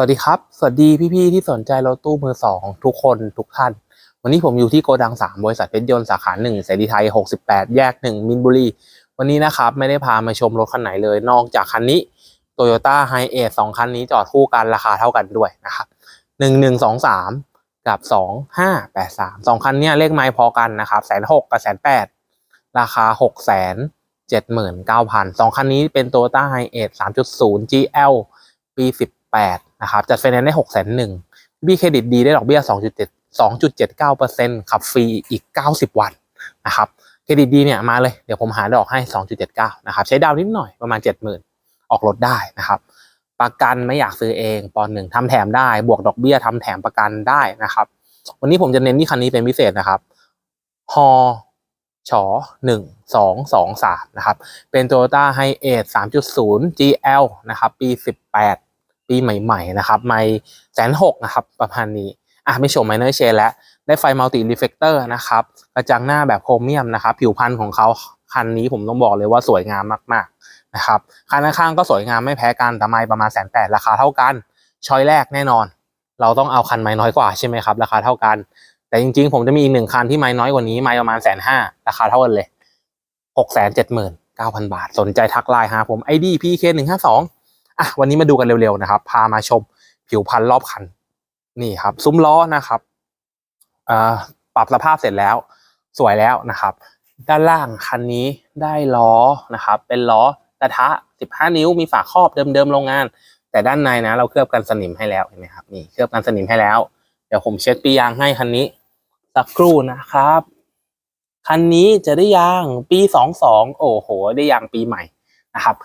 สวัสดีครับ สวัสดีพี่ๆที่สนใจรถตู้มือสองทุกคนทุกท่าน วันนี้ผมอยู่ที่โกดังสามบริษัทเพชรยนต์สาขาหนึ่งเสรีไทยหกสิบแปดแยกหนึ่งมินบุรี วันนี้นะครับไม่ได้พามาชมรถคันไหนเลย นอกจากคันนี้โตโยต้าไฮเอทสองคันนี้จอดคู่กันราคาเท่ากันด้วยนะครับหนึ่งหนึ่งสองสามกับสองห้าแปดสามสองคันนี้เลขไม้พอกันนะครับแสนหกกับแสนแปดราคาหกแสนเจ็ดหมื่นเก้าพันสองคันนี้เป็นโตโยต้าไฮเอทสามจุดศูนย์ GL ปีสิบแปด นะครับจัดไฟแนนซ์ได้หกแสนหนึ่งบีเครดิตดีได้ดอกเบี้ยสองจุดเจ็ดสองจุดเจ็ดเก้าเปอร์เซ็นต์ขับฟรีอีกเก้าสิบวันนะครับเครดิตดีเนี่ยมาเลยเดี๋ยวผมหาดอกให้สองจุดเจ็ดเก้านะครับใช้ดาวน์นิดหน่อยประมาณเจ็ดหมื่นออกรถได้นะครับประกันไม่อยากซื้อเองปอนหนึ่งทำแถมได้ บวกดอกเบี้ยทำแถมประกันได้นะครับ วันนี้ผมจะเน้นที่คันนี้เป็นพิเศษนะครับฮอชอหนึ่งสองสองสามนะครับ เป็น Toyota h i อ a สามจุดศูนย์ GL นะครับ ปีสิบแปด ปีใหม่ๆนะครับไม่แสนหกนะครับประมาณนี้อะไม่ชมไมเนอร์เชนแล้วได้ไฟมัลติรีเฟกเตอร์นะครับกระจังหน้าแบบโครเมียมนะครับ ผิวพรรณของเขาคันนี้ผมต้องบอกเลยว่าสวยงามมากๆนะครับคันข้างๆก็สวยงามไม่แพ้กันแต่ไม่ประมาณแสนแปดราคาเท่ากันช้อยแรกแน่นอน เราต้องเอาคันไม้น้อยกว่าใช่ไหมครับราคาเท่ากัน แต่จริงๆ ผมจะมีอีกหนึ่งคันที่ไม้น้อยกว่านี้ไม้ประมาณแสนห้าราคาเท่ากันเลยหกแสนเจ็ดหมื่นเก้าพันบาท สนใจทักไลน์หาผม ID PK หนึ่งห้าสอง อะวันนี้มาดูกันเร็วๆนะครับ พามาชมผิวพันรอบคัน นี่ครับ ซุ้มล้อนะครับอ่าปรับสภาพเสร็จแล้ว สวยแล้วนะครับ ด้านล่างคันนี้ได้ล้อนะครับ เป็นล้อกระทะ 15 นิ้วมีฝาครอบเดิมๆโรงงาน แต่ด้านในนะ เราเคลือบกันสนิมให้แล้วเห็นไหมครับนี่เคลือบกันสนิมให้แล้ว เดี๋ยวผมเช็ดปียางให้คันนี้สักครู่นะครับคันนี้จะได้ยางปีสองสองโอ้โห ได้ยางปีใหม่นะครับ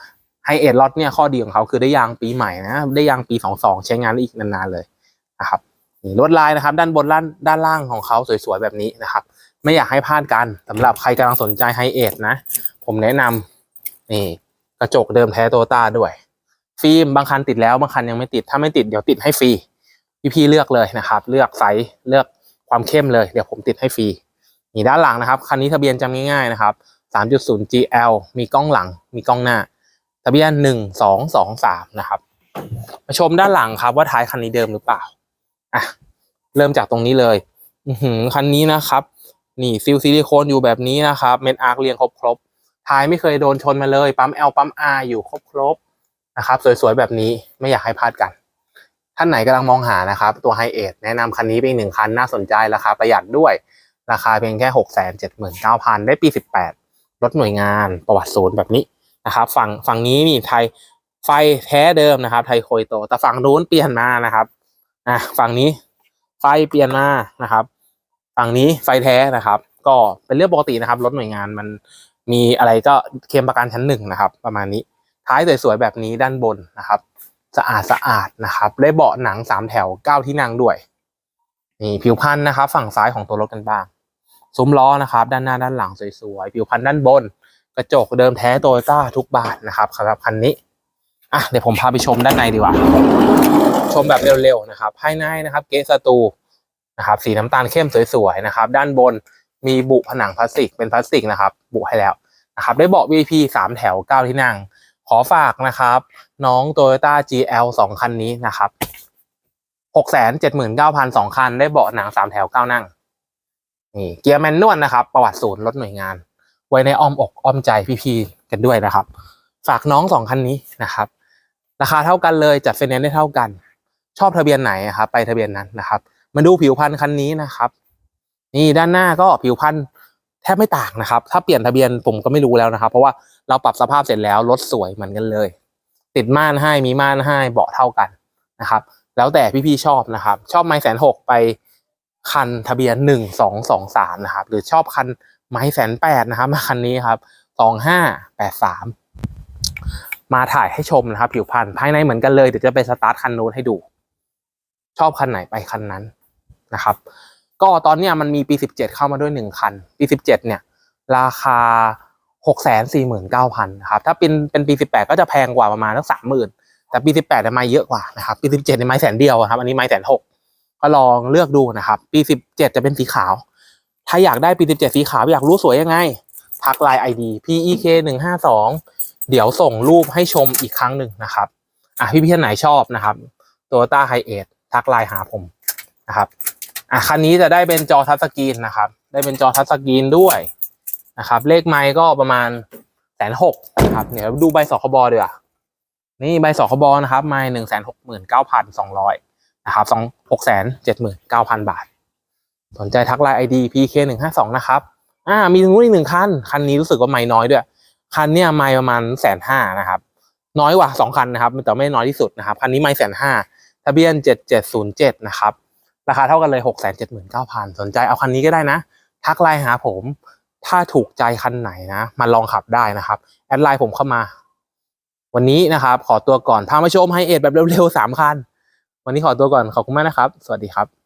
ไฮเอทล็อตเนี่ยข้อดีของเขาคือได้ยางปีใหม่นะได้ยางปีสองสองใช้งานได้อีกนานๆเลยนะครับนี่ลวดลายนะครับ ด้านบนด้านด้านล่างของเขาสวยๆแบบนี้นะครับ ไม่อยากให้พลาดกันสำหรับใครกำลังสนใจไฮเอทนะ ผมแนะนำนี่กระจกเดิมแท้โตต้าด้วย ฟิล์มบางคันติดแล้วบางคันยังไม่ติดถ้าไม่ติดเดี๋ยวติดให้ฟรีพี่ๆเลือกเลยนะครับ เลือกไซส์เลือกความเข้มเลยเดี๋ยวผมติดให้ฟรีนี่ด้านหลังนะครับคันนี้ทะเบียนจำง่ายๆนะครับ 3.0 GL มีกล้องหลังมีกล้องหน้า ทะเบียน1223นะครับ มาชมด้านหลังครับว่าท้ายคันนี้เดิมหรือเปล่าอะเริ่มจากตรงนี้เลย อืคันนี้นะครับ นี่ซิลซิลิโคนอยู่แบบนี้นะครับเม็ดอาร์คเรียงครบครบท้ายไม่เคยโดนชนมาเลยปั๊ม L ปั๊ม R อยู่ครบครบนะครับ สวยๆแบบนี้ไม่อยากให้พลาดกัน ท่านไหนกำลังมองหานะครับ ตัวไฮเอทแนะนำคันนี้เป็นหนึ่งคันน่าสนใจราคาประหยัดด้วย ราคาเพียงแค่หกแสนเจ็ดหมื่นเก้าพันได้ปีสิบแปดรถหน่วยงานประวัติศูนย์แบบนี้ นะครับ ฝั่งฝั่งนี้นี่ไทยไฟแท้เดิมนะครับ ไทยโคยโต แต่ฝั่งนู้นเปลี่ยนมานะครับอะฝั่งนี้ไฟเปลี่ยนมานะครับ ฝั่งนี้ไฟแท้นะครับ ก็เป็นเรื่องปกตินะครับรถหน่วยงานมันมีอะไรก็เคลมประกันชั้นหนึ่งนะครับ ประมาณนี้ท้ายสวยๆแบบนี้ด้านบนนะครับ สะอาดสะอาดนะครับ ได้เบาะหนังสามแถวเก้าที่นั่งด้วยนี่ผิวพันธุ์นะครับ ฝั่งซ้ายของตัวรถกันบ้างซุ้มล้อนะครับ ด้านหน้าด้านหลังสวยๆผิวพันธุ์ด้านบน กระจกเดิมแท้โตโยต้าทุกบานนะครับสำหรับคันนี้อะเดี๋ยวผมพาไปชมด้านในดีกว่า ชมแบบเร็วๆนะครับภายในนะครับเกสตูนะครับสีน้ำตาลเข้มสวยๆนะครับ ด้านบนมีบุผนังพลาสติกเป็นพลาสติกนะครับ บุให้แล้วนะครับได้เบาะ VIP สามแถวเก้าที่นั่ง ขอฝากนะครับ น้อง Toyota GL สองคันนี้นะครับหกแสนเจ็ดหมื่นเก้าพันสองคัน ได้เบาะหนังสามแถวเก้านั่งนี่เกียร์แมนนวลนะครับ ประวัติศูนย์รถหน่วยงาน ไว้ในอ้อมอกอ้อมใจพี่ๆกันด้วยนะครับ ฝากน้องสองคันนี้นะครับ ราคาเท่ากันเลยจัดไฟแนนซ์ได้เท่ากัน ชอบทะเบียนไหนครับไปทะเบียนนั้นนะครับ มาดูผิวพันธุ์คันนี้นะครับ นี่ด้านหน้าก็ผิวพันธุ์แทบไม่ต่างนะครับ ถ้าเปลี่ยนทะเบียนผมก็ไม่รู้แล้วนะครับ เพราะว่าเราปรับสภาพเสร็จแล้วรถสวยเหมือนกันเลย ติดม่านให้มีม่านให้เบาะเท่ากันนะครับ แล้วแต่พี่ๆชอบนะครับ ชอบไม้แสนหกไปคันทะเบียนหนึ่งสองสองสามนะครับ หรือชอบคัน ไม้แสนแปดนะครับมาคันนี้ครับสองห้าแปดสามมาถ่ายให้ชมนะครับ ผิวพันธุ์ภายในเหมือนกันเลยเดี๋ยวจะไปสตาร์ทคันโน้นให้ดู ชอบคันไหนไปคันนั้นนะครับ ก็ตอนเนี้ยมันมีปี17เจ็ดเข้ามาด้วยหนึ่งคัน ปี17เจ็ดเนี่ย ราคา6 4 9 0 0 0นะครับ ถ้าเป็นเป็นปี18ก็จะแพงกว่าประมาณสักสามหมื่นแต่ปี18เนี่ยไม้เยอะกว่านะครับ ปี17เนี่ยไม้แสนเดียวครับ อันนี้ไม้แสนหกก็ลองเลือกดูนะครับ ปี17จะเป็นสีขาว ถ้าอยากได้ปี17สีขาวอยากรู้สวยยังไง ทักไลน์ ID PEK 152เดี๋ยวส่งรูปให้ชมอีกครั้งหนึ่งนะครับ อะพี่พี่ท่านไหนชอบนะครับ Toyota h i เอททักไลน์หาผมนะครับ อะคันนี้จะได้เป็นจอทัชสกรีนนะครับ ได้เป็นจอทัชสกรีนด้วยนะครับ เลขไมค์ก็ประมาณแสนหกนะครับเดี๋ยวดูใบสคบเดีกว่านี่ใบสคบนะครับไมค์หนึ่งแสนหกหมื่นเก้าพันสองร้อยนะครับสองหกแสนเจ็ดหมื่นเก้าพันบาท สนใจทักไลน์ไอดี PK หนึ่งห้าสองนะครับ อ่า มีตรงนู้นอีกหนึ่งคัน คันนี้รู้สึกว่าไม่น้อยด้วย คันเนี้ยไม่ประมาณแสนห้านะครับ น้อยกว่าสองคันนะครับ แต่ไม่น้อยที่สุดนะครับ คันนี้ไม่แสนห้าทะเบียนเจ็ดเจ็ดศูนย์เจ็ดนะครับ ราคาเท่ากันเลยหกแสนเจ็ดหมื่นเก้าพันสนใจเอาคันนี้ก็ได้นะ ทักไลน์หาผม ถ้าถูกใจคันไหนนะ มาลองขับได้นะครับ แอดไลน์ผมเข้ามา วันนี้นะครับ ขอตัวก่อน พามาชมไฮเอทแบบเร็วๆสามคัน วันนี้ขอตัวก่อน ขอบคุณมากนะครับ สวัสดีครับ